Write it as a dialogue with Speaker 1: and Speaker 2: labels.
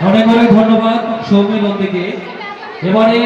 Speaker 1: অনেক অনেক ধন্যবাদ সৌম্য নন্দীকে এবারে